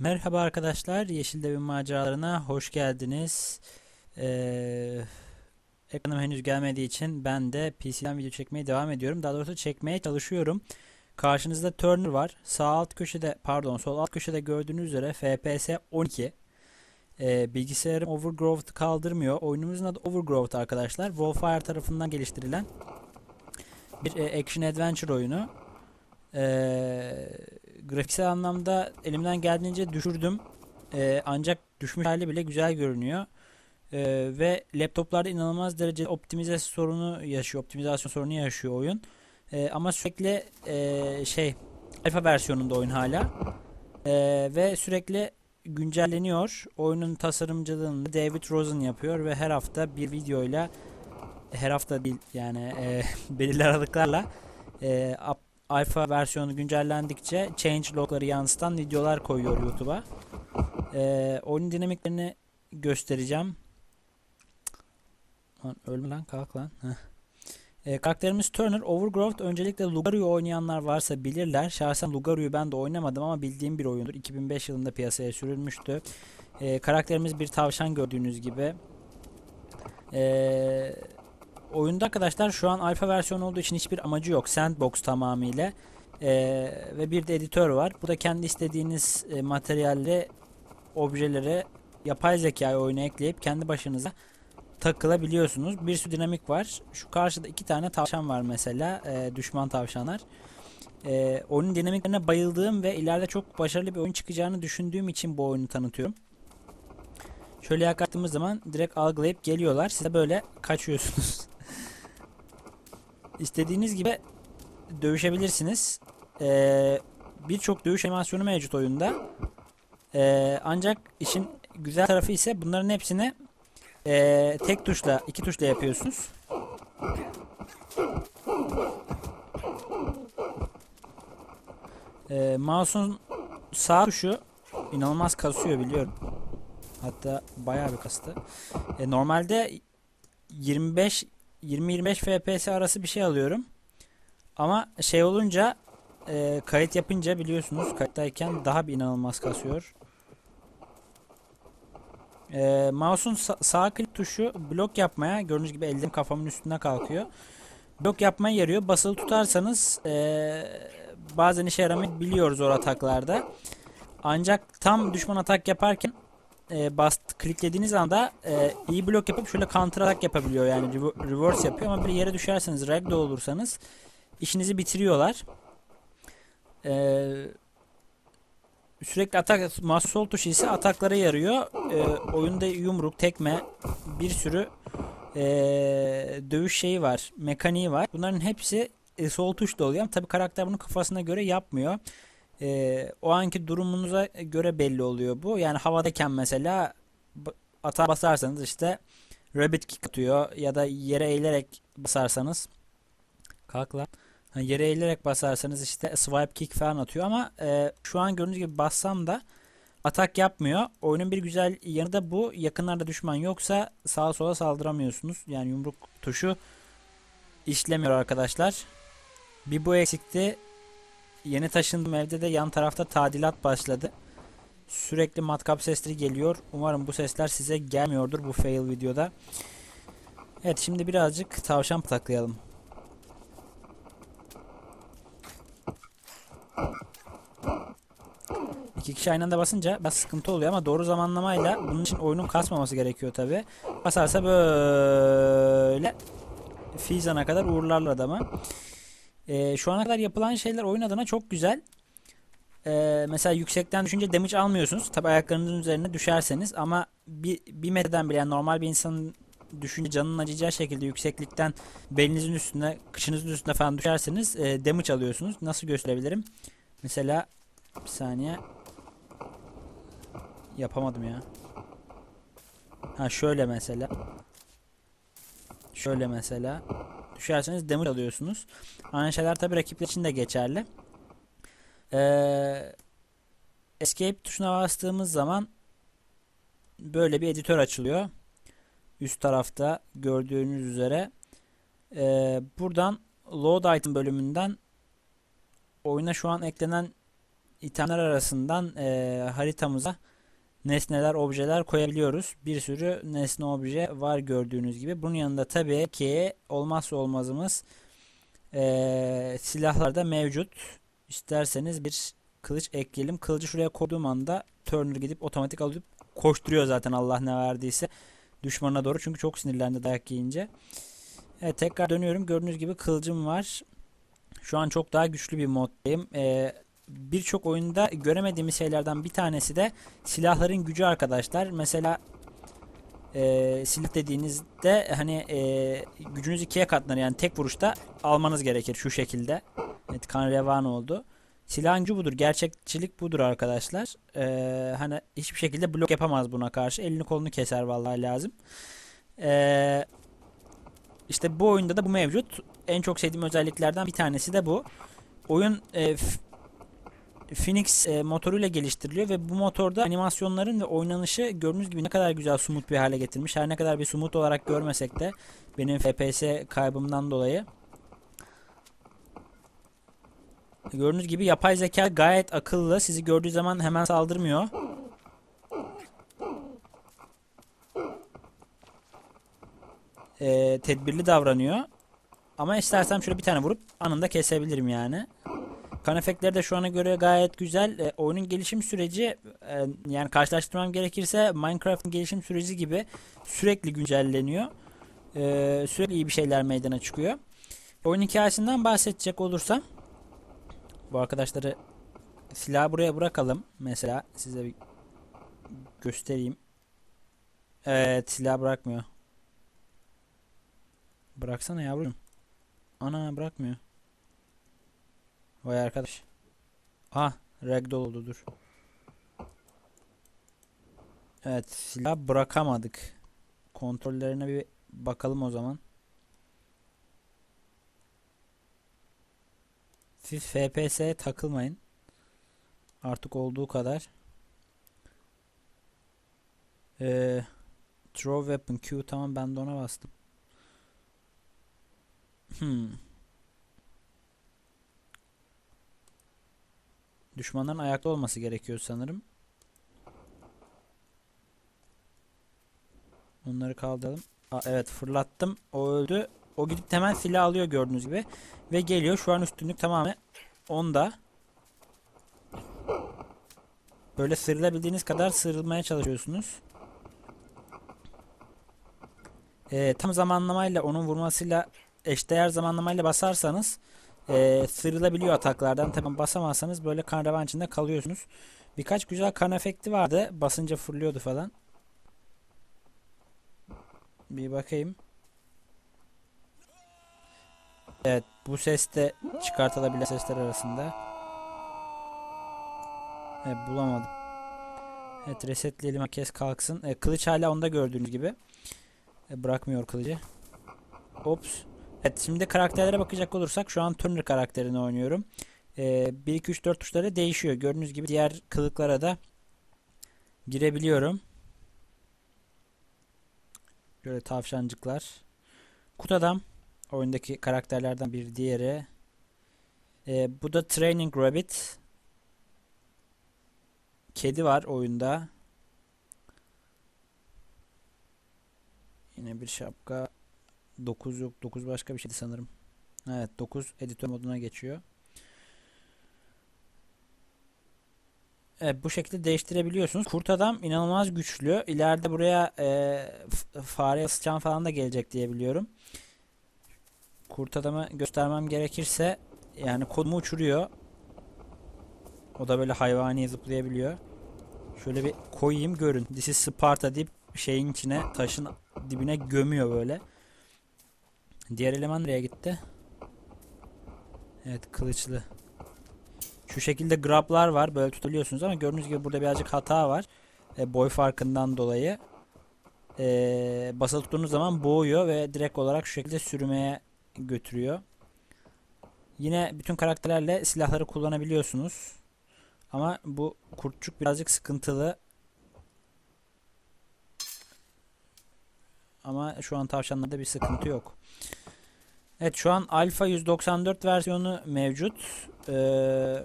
Merhaba arkadaşlar, Yeşil Devin maceralarına hoş geldiniz. Ee, ekranım henüz gelmediği için ben de PC'den video çekmeye devam ediyorum. Daha doğrusu çekmeye çalışıyorum. Karşınızda Turner var. Sağ alt köşede, pardon, sol alt köşede gördüğünüz üzere FPS 12. Ee, bilgisayarım Overgrowth kaldırmıyor. Oyunumuzun adı Overgrowth arkadaşlar. Wolfire tarafından geliştirilen bir e, action adventure oyunu. Ee, grafiksel anlamda elimden geldiğince düşürdüm. Ee, ancak düşmüş hali bile güzel görünüyor. Ee, ve laptoplarda inanılmaz derecede optimize sorunu yaşıyor, optimizasyon sorunu yaşıyor oyun. Ee, ama sürekli e, şey alfa versiyonunda oyun hala. Ee, ve sürekli güncelleniyor. Oyunun tasarımcılığını David Rosen yapıyor ve her hafta bir videoyla her hafta değil yani e, belirli aralıklarla e, up- alfa versiyonu güncellendikçe change logları yansıtan videolar koyuyor YouTube'a. Ee, oyun dinamiklerini göstereceğim. Lan ölme lan kalk lan. Heh. Ee, karakterimiz Turner. Overgrowth öncelikle Lugario'yu oynayanlar varsa bilirler. Şahsen Lugario'yu ben de oynamadım ama bildiğim bir oyundur. 2005 yılında piyasaya sürülmüştü. Ee, karakterimiz bir tavşan gördüğünüz gibi. Ee, oyunda arkadaşlar şu an alfa versiyon olduğu için hiçbir amacı yok. Sandbox tamamıyla. Ee, ve bir de editör var. Bu da kendi istediğiniz e, materyalleri, objeleri yapay zekayı oyuna ekleyip kendi başınıza takılabiliyorsunuz. Bir sürü dinamik var. Şu karşıda iki tane tavşan var mesela. e, düşman tavşanlar. E, oyunun dinamiklerine bayıldığım ve ileride çok başarılı bir oyun çıkacağını düşündüğüm için bu oyunu tanıtıyorum. Şöyle yaklaştığımız zaman direkt algılayıp geliyorlar. Size böyle kaçıyorsunuz. İstediğiniz gibi dövüşebilirsiniz. Ee, Birçok dövüş animasyonu mevcut oyunda. Ee, ancak işin güzel tarafı ise bunların hepsini ee, tek tuşla, iki tuşla yapıyorsunuz. Ee, mouse'un sağ tuşu inanılmaz kasıyor biliyorum. Hatta bayağı bir kastı. E, normalde 25 20-25 FPS arası bir şey alıyorum. Ama şey olunca e, kayıt yapınca biliyorsunuz kayıttayken daha bir inanılmaz kasıyor. E, mouse'un sa- sağ klik tuşu blok yapmaya gördüğünüz gibi elim kafamın üstüne kalkıyor. Blok yapmaya yarıyor. Basılı tutarsanız e, bazen işe yaramayabiliyor o ataklarda. Ancak tam düşman atak yaparken e, bast kliklediğiniz anda e, iyi blok yapıp şöyle counter atak yapabiliyor yani reverse yapıyor ama bir yere düşerseniz ragdoll olursanız işinizi bitiriyorlar. E, sürekli atak mouse sol tuşu ise ataklara yarıyor. E, oyunda yumruk, tekme bir sürü e, dövüş şeyi var, mekaniği var. Bunların hepsi e, sol tuşla oluyor ama tabi karakter bunu kafasına göre yapmıyor. Ee, o anki durumunuza göre belli oluyor bu. Yani havadayken mesela atağa basarsanız işte rabbit kick atıyor ya da yere eğilerek basarsanız kalk lan. Ha, yere eğilerek basarsanız işte swipe kick falan atıyor ama e, şu an gördüğünüz gibi bassam da atak yapmıyor. Oyunun bir güzel yanı da bu. Yakınlarda düşman yoksa sağa sola saldıramıyorsunuz. Yani yumruk tuşu işlemiyor arkadaşlar. Bir bu eksikti. Yeni taşındığım evde de yan tarafta tadilat başladı. Sürekli matkap sesleri geliyor. Umarım bu sesler size gelmiyordur bu fail videoda. Evet şimdi birazcık tavşan pataklayalım. İki kişi aynı anda basınca biraz sıkıntı oluyor ama doğru zamanlamayla bunun için oyunun kasmaması gerekiyor tabi. Basarsa böyle Fizan'a kadar uğurlarlar adamı. Ee, şu ana kadar yapılan şeyler oyun adına çok güzel. Ee, mesela yüksekten düşünce damage almıyorsunuz. Tabi ayaklarınızın üzerine düşerseniz ama bir, bir metreden bile yani normal bir insanın düşünce canının acıyacağı şekilde yükseklikten belinizin üstüne, kıçınızın üstüne falan düşerseniz e, damage alıyorsunuz. Nasıl gösterebilirim? Mesela bir saniye yapamadım ya. Ha şöyle mesela. Şöyle mesela. Düşerseniz damage alıyorsunuz. Aynı şeyler tabi rakipler için de geçerli. Ee, escape tuşuna bastığımız zaman böyle bir editör açılıyor. Üst tarafta gördüğünüz üzere. Ee, buradan load item bölümünden oyuna şu an eklenen itemler arasından e, haritamıza nesneler, objeler koyabiliyoruz. Bir sürü nesne, obje var gördüğünüz gibi. Bunun yanında tabii ki olmazsa olmazımız e, silahlarda mevcut. İsterseniz bir kılıç ekleyelim. Kılıcı şuraya koyduğum anda Turner gidip otomatik alıp koşturuyor zaten Allah ne verdiyse düşmanına doğru. Çünkü çok sinirlendi dayak yiyince. Evet tekrar dönüyorum. Gördüğünüz gibi kılıcım var. Şu an çok daha güçlü bir moddayım. Ee, Birçok oyunda göremediğimiz şeylerden bir tanesi de silahların gücü arkadaşlar. Mesela e, silah dediğinizde hani e, gücünüz ikiye katlanır. Yani tek vuruşta almanız gerekir şu şekilde. Evet kan revan oldu. Silahın gücü budur. Gerçekçilik budur arkadaşlar. Ee, hani hiçbir şekilde blok yapamaz buna karşı. Elini kolunu keser vallahi lazım. Ee, işte bu oyunda da bu mevcut. En çok sevdiğim özelliklerden bir tanesi de bu. Oyun e, Phoenix e, motoruyla geliştiriliyor ve bu motorda animasyonların ve oynanışı gördüğünüz gibi ne kadar güzel sumut bir hale getirmiş. Her ne kadar bir sumut olarak görmesek de benim FPS kaybımdan dolayı. Gördüğünüz gibi yapay zeka gayet akıllı. Sizi gördüğü zaman hemen saldırmıyor. Ee, tedbirli davranıyor. Ama istersem şöyle bir tane vurup anında kesebilirim yani. Kan efektleri de şu ana göre gayet güzel. E, oyunun gelişim süreci e, yani karşılaştırmam gerekirse Minecraft'ın gelişim süreci gibi sürekli güncelleniyor. E, sürekli iyi bir şeyler meydana çıkıyor. Oyun hikayesinden bahsedecek olursam bu arkadaşları silahı buraya bırakalım. Mesela size bir göstereyim. Evet silah bırakmıyor. Bıraksana yavrum. Ana bırakmıyor. Vay arkadaş. Ah ragdoll oldu dur. Evet silah bırakamadık. Kontrollerine bir bakalım o zaman. Siz FPS'ye takılmayın. Artık olduğu kadar. Ee, throw weapon Q tamam ben de ona bastım. Hmm. Düşmanların ayakta olması gerekiyor sanırım. Onları kaldıralım. Evet fırlattım. O öldü. O gidip hemen silah alıyor gördüğünüz gibi. Ve geliyor. Şu an üstünlük tamamen onda. Böyle sıyrılabildiğiniz kadar sıyrılmaya çalışıyorsunuz. Ee, tam zamanlamayla onun vurmasıyla eşdeğer zamanlamayla basarsanız e, sıyrılabiliyor ataklardan. Tabi basamazsanız böyle kan revan içinde kalıyorsunuz. Birkaç güzel kan efekti vardı. Basınca fırlıyordu falan. Bir bakayım. Evet bu ses de çıkartılabilen sesler arasında. Evet bulamadım. Evet resetleyelim herkes kalksın. E, kılıç hala onda gördüğünüz gibi. E, bırakmıyor kılıcı. Ops. Evet şimdi karakterlere bakacak olursak şu an Turner karakterini oynuyorum. E, 1 2 3 4 tuşları değişiyor. Gördüğünüz gibi diğer kılıklara da girebiliyorum. Böyle tavşancıklar. Kurt adam. Oyundaki karakterlerden bir diğeri. Ee, bu da Training Rabbit. Kedi var oyunda. Yine bir şapka. 9 yok. 9 başka bir şeydi sanırım. Evet 9 editör moduna geçiyor. Evet, bu şekilde değiştirebiliyorsunuz. Kurt adam inanılmaz güçlü. İleride buraya e, fare sıçan falan da gelecek diye biliyorum. Kurt adamı göstermem gerekirse yani kodumu uçuruyor. O da böyle hayvani zıplayabiliyor. Şöyle bir koyayım görün. This is Sparta deyip şeyin içine taşın dibine gömüyor böyle. Diğer eleman nereye gitti? Evet kılıçlı. Şu şekilde grablar var. Böyle tutabiliyorsunuz ama gördüğünüz gibi burada birazcık hata var. E, boy farkından dolayı. E, basılı tuttuğunuz zaman boğuyor ve direkt olarak şu şekilde sürmeye götürüyor. Yine bütün karakterlerle silahları kullanabiliyorsunuz. Ama bu kurtçuk birazcık sıkıntılı. Ama şu an tavşanlarda bir sıkıntı yok. Evet şu an Alpha 194 versiyonu mevcut. Ee,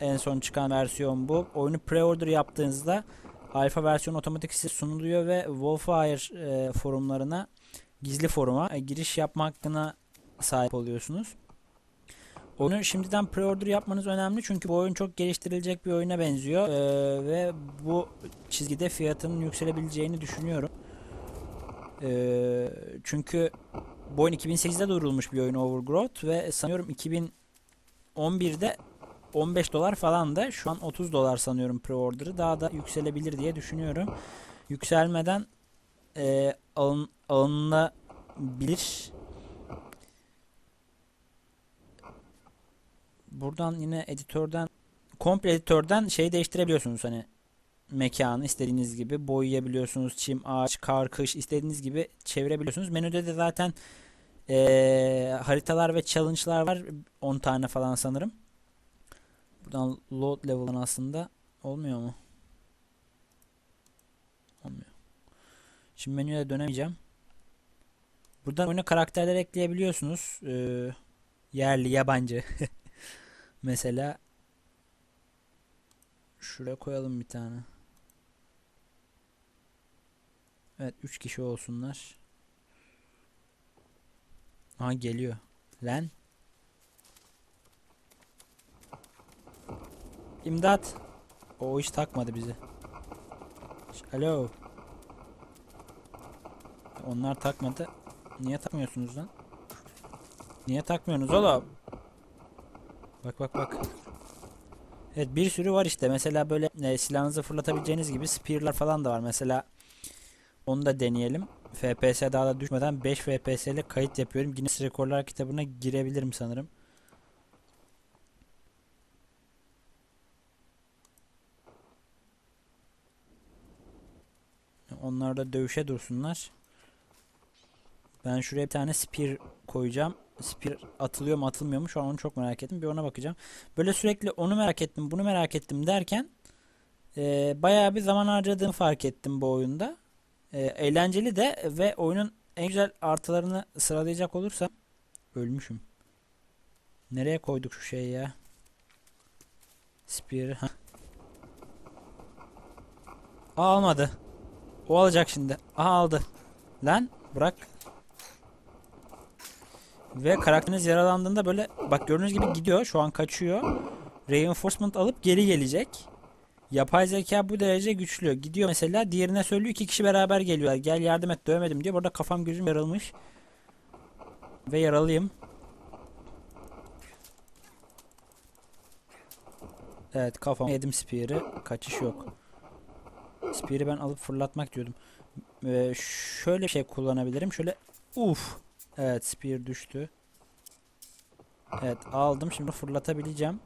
en son çıkan versiyon bu. Oyunu pre-order yaptığınızda alfa versiyon otomatik size sunuluyor ve Wolfire e, forumlarına gizli foruma e, giriş yapma hakkına sahip oluyorsunuz. Oyunu şimdiden pre-order yapmanız önemli çünkü bu oyun çok geliştirilecek bir oyuna benziyor Ee, ve bu çizgide fiyatının yükselebileceğini düşünüyorum. Ee, çünkü bu oyun 2008'de duyurulmuş bir oyun Overgrowth ve sanıyorum 2011'de 15 dolar falan da şu an 30 dolar sanıyorum pre-order'ı daha da yükselebilir diye düşünüyorum. Yükselmeden e, alın, alınabilir. Buradan yine editörden komple editörden şey değiştirebiliyorsunuz hani mekanı istediğiniz gibi boyayabiliyorsunuz. Çim, ağaç, kar, kış istediğiniz gibi çevirebiliyorsunuz. Menüde de zaten eee, haritalar ve challenge'lar var. 10 tane falan sanırım. Buradan load level'dan aslında olmuyor mu? Olmuyor. Şimdi menüye dönemeyeceğim. Buradan oyuna karakterler ekleyebiliyorsunuz. Eee, yerli, yabancı. Mesela şuraya koyalım bir tane. Evet 3 kişi olsunlar. Aha geliyor. Lan. İmdat. O iş takmadı bizi. Alo. Onlar takmadı. Niye takmıyorsunuz lan? Niye takmıyorsunuz oğlum? Bak bak bak. Evet bir sürü var işte. Mesela böyle e, silahınızı fırlatabileceğiniz gibi spear'lar falan da var. Mesela onu da deneyelim. FPS daha da düşmeden 5 FPS ile kayıt yapıyorum. Guinness Rekorlar kitabına girebilirim sanırım. Onlar da dövüşe dursunlar. Ben şuraya bir tane spear koyacağım. Spear atılıyor mu atılmıyor mu? Şu an onu çok merak ettim. Bir ona bakacağım. Böyle sürekli onu merak ettim, bunu merak ettim derken e, bayağı bir zaman harcadığımı fark ettim bu oyunda. E, eğlenceli de ve oyunun en güzel artılarını sıralayacak olursam ölmüşüm. Nereye koyduk şu şeyi ya? Spear. hah. Aa, almadı. O alacak şimdi. Aha aldı. Lan bırak. Ve karakteriniz yaralandığında böyle bak gördüğünüz gibi gidiyor. Şu an kaçıyor. Reinforcement alıp geri gelecek. Yapay zeka bu derece güçlü. Gidiyor mesela diğerine söylüyor iki kişi beraber geliyorlar. Gel yardım et dövemedim diyor. Burada kafam gözüm yarılmış. Ve yaralıyım. Evet kafam yedim Spear'ı. Kaçış yok. Spear'ı ben alıp fırlatmak diyordum. Ee, şöyle şey kullanabilirim. Şöyle uf. Evet Spear düştü. Evet aldım. Şimdi fırlatabileceğim.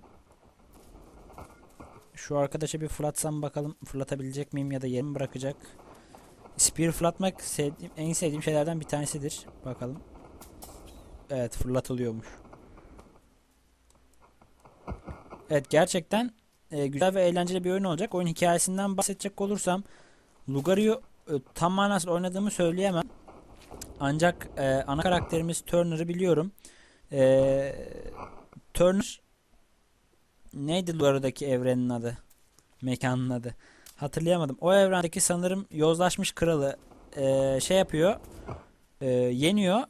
Şu arkadaşa bir fırlatsam bakalım fırlatabilecek miyim ya da yerim bırakacak. Spear fırlatmak sevdiğim, en sevdiğim şeylerden bir tanesidir. Bakalım. Evet fırlatılıyormuş. Evet gerçekten e, güzel ve eğlenceli bir oyun olacak. Oyun hikayesinden bahsedecek olursam Lugario'yu e, tam manasıyla oynadığımı söyleyemem. Ancak e, ana karakterimiz Turner'ı biliyorum. E, Turner neydi Lugario'daki evrenin adı? Mekanın adı. Hatırlayamadım. O evrendeki sanırım yozlaşmış kralı e, şey yapıyor. E, yeniyor.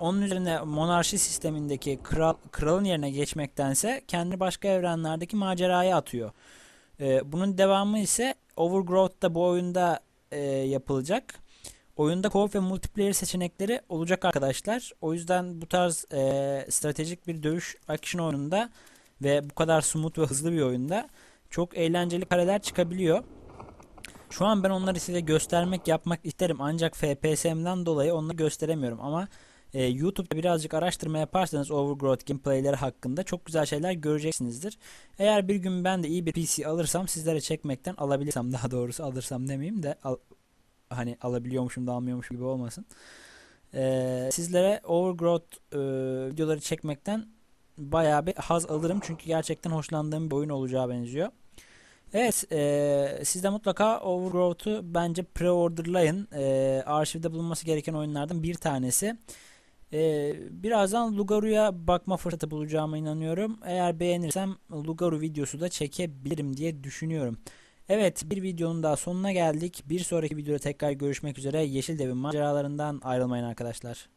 Onun üzerine monarşi sistemindeki kral, kralın yerine geçmektense kendi başka evrenlerdeki maceraya atıyor. E, bunun devamı ise Overgrowth'da bu oyunda e, yapılacak. Oyunda co-op ve multiplayer seçenekleri olacak arkadaşlar. O yüzden bu tarz e, stratejik bir dövüş action oyununda ve bu kadar smooth ve hızlı bir oyunda çok eğlenceli kareler çıkabiliyor. Şu an ben onları size göstermek yapmak isterim ancak FPS'mden dolayı onları gösteremiyorum ama e, YouTube'da birazcık araştırma yaparsanız Overgrowth gameplayleri hakkında çok güzel şeyler göreceksinizdir. Eğer bir gün ben de iyi bir PC alırsam sizlere çekmekten alabilirsem daha doğrusu alırsam demeyeyim de al, hani alabiliyormuşum da almıyormuşum gibi olmasın. E, sizlere Overgrowth e, videoları çekmekten bayağı bir haz alırım çünkü gerçekten hoşlandığım bir oyun olacağı benziyor. Evet, e, siz de mutlaka Overgrowth'u bence pre-orderlayın. E, arşivde bulunması gereken oyunlardan bir tanesi. Ee, birazdan Lugaru'ya bakma fırsatı bulacağıma inanıyorum. Eğer beğenirsem Lugaru videosu da çekebilirim diye düşünüyorum. Evet bir videonun daha sonuna geldik. Bir sonraki videoda tekrar görüşmek üzere. Yeşil Devin maceralarından ayrılmayın arkadaşlar.